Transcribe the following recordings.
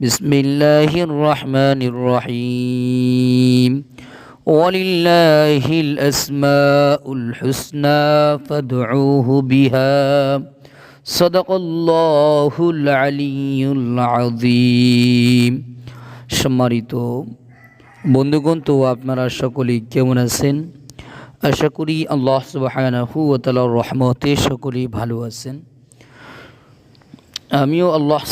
بسم الله الرحمن الرحيم ولله الأسماء الحسنى فادعوه بها صدق الله العلي العظيم সম্মানিত বন্ধুগণ তো আপনারা সকলেই কেমন আছেন আশা করি আল্লাহ সুবাহানাহু ও তালার রহমতে সকলেই ভালো আছেন আমিও আল্লাহ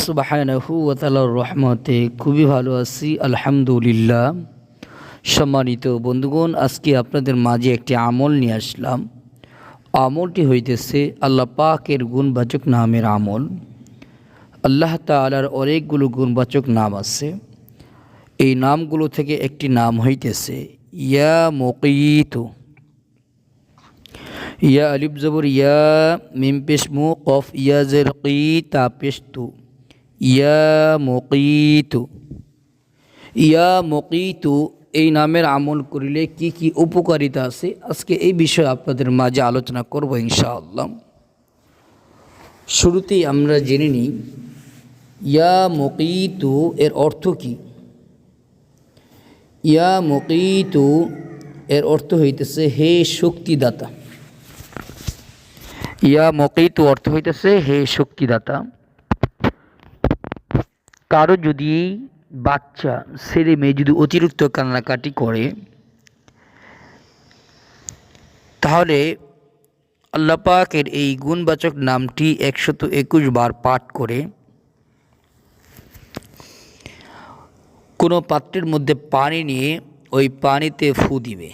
তালার রহমতে খুবই ভালো আছি, আলহামদুলিল্লাহ। সম্মানিত বন্ধুগণ, আজকে আপনাদের মাঝে একটি আমল নিয়ে আসলাম। আমলটি হইতেছে আল্লাহ পাকের গুণবাচক নামের আমল। আল্লাহ তালার অনেকগুলো গুণবাচক নাম আছে। এই নামগুলো থেকে একটি নাম হইতেছে, ইয়া মকিত। ইয়া আলিফ জবর, ইয়া মিম পেশ মু, কফ, ইয়া জের কি, তা পেশ তু। ইয়া মকিতু। ইয়া মকিতু, এই নামের আমল করিলে কি কি উপকারিতা আছে? আজকে এই বিষয়ে আপনাদের মাঝে আলোচনা করব ইনশাআল্লাহ। শুরুতেই আমরা জেনে নিই, ইয়া মকিতু এর অর্থ কি? ইয়া মকিতু এর অর্থ হইতেছে হে শক্তিদাতা। ইয়া মকিতু অর্থ হইতেছে, হে শক্তিদাতা, কারও যদি বাচ্চা, ছেলে মেয়ে যদি অতিরিক্ত কান্নাকাটি করে, তাহলে আল্লাহ পাকের এই গুণবাচক নামটি একশত একুশ বার পাঠ করে, কোনো পাত্রের মধ্যে পানি নিয়ে ওই পানিতে ফু দিবে।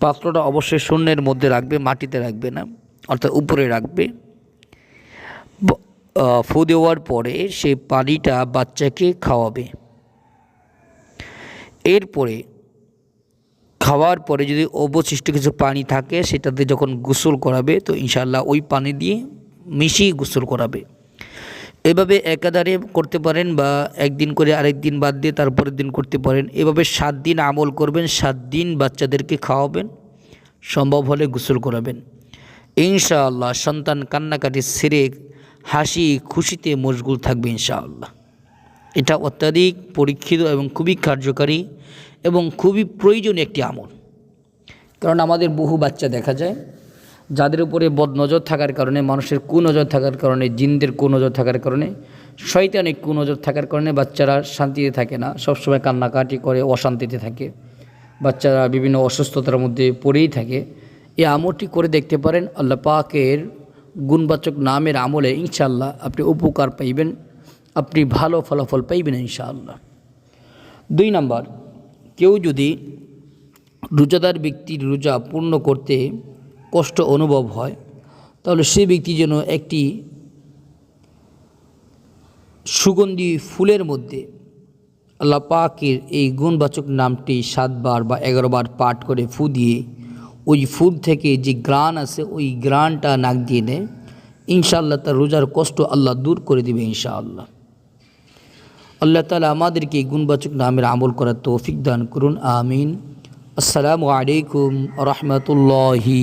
পাত্রটা অবশ্যই শূন্যের মধ্যে রাখবে, মাটিতে রাখবে না। অর্থাৎ উপরে রাখবে। ফু দেওয়ার পরে সে পানিটা বাচ্চাকে খাওয়াবে। এরপরে খাওয়ার পরে যদি অবশিষ্ট কিছু পানি থাকে, সেটাতে যখন গোসল করাবে, তো ইনশাল্লাহ ওই পানি দিয়ে মিশিয়ে গোসল করাবে। এভাবে একাধারে করতে পারেন বা একদিন করে আরেক দিন বাদ দিয়ে তারপরের দিন করতে পারেন। এভাবে সাত দিন আমল করবেন, সাত দিন বাচ্চাদেরকে খাওয়াবেন, সম্ভব হলে গোসল করাবেন। ইনশাআল্লাহ সন্তান কান্নাকাটি সেরে হাসি, খুশিতে মশগুল থাকবে ইনশাআল্লাহ। এটা অত্যাধিক পরীক্ষিত এবং খুবই কার্যকারী এবং খুবই প্রয়োজনীয় একটি আমল। কারণ আমাদের বহু বাচ্চা দেখা যায়, যাদের উপরে বদনজর থাকার কারণে, মানুষের কুনজর থাকার কারণে, জিনদের কুনজর থাকার কারণে শয়তানিক কুনজর থাকার কারণে বাচ্চারা শান্তিতে থাকে না। সবসময় কান্নাকাটি করে, অশান্তিতে থাকে। বাচ্চারা বিভিন্ন অসুস্থতার মধ্যে পড়েই থাকে। এই আমলটি করে দেখতে পারেন, আল্লাহ পাকের গুণবাচক নামের আমলে ইনশাআল্লাহ আপনি উপকার পাইবেন, আপনি ভালো ফলাফল পাইবেন ইনশাআল্লাহ। দুই নাম্বার, কেউ যদি রোজাদার ব্যক্তির রোজা পূর্ণ করতে কষ্ট অনুভব হয়, তাহলে সে ব্যক্তি যেন একটি সুগন্ধি ফুলের মধ্যে আল্লাহ পাকের এই গুণবাচক নামটি সাতবার বা এগারোবার পাঠ করে ফু দিয়ে ওই ফুল থেকে যে গ্রান আছে, ওই গ্রানটা নাক দিয়ে নেয় ইনশাআল্লাহ তার রোজার কষ্ট আল্লাহ দূর করে দিবে ইনশাআল্লাহ। আল্লাহ তালা আমাদেরকে গুণবাচক নামের আমল করার তৌফিক দান করুন, আমিন। আসসালামু আলাইকুম রহমতুল্লাহি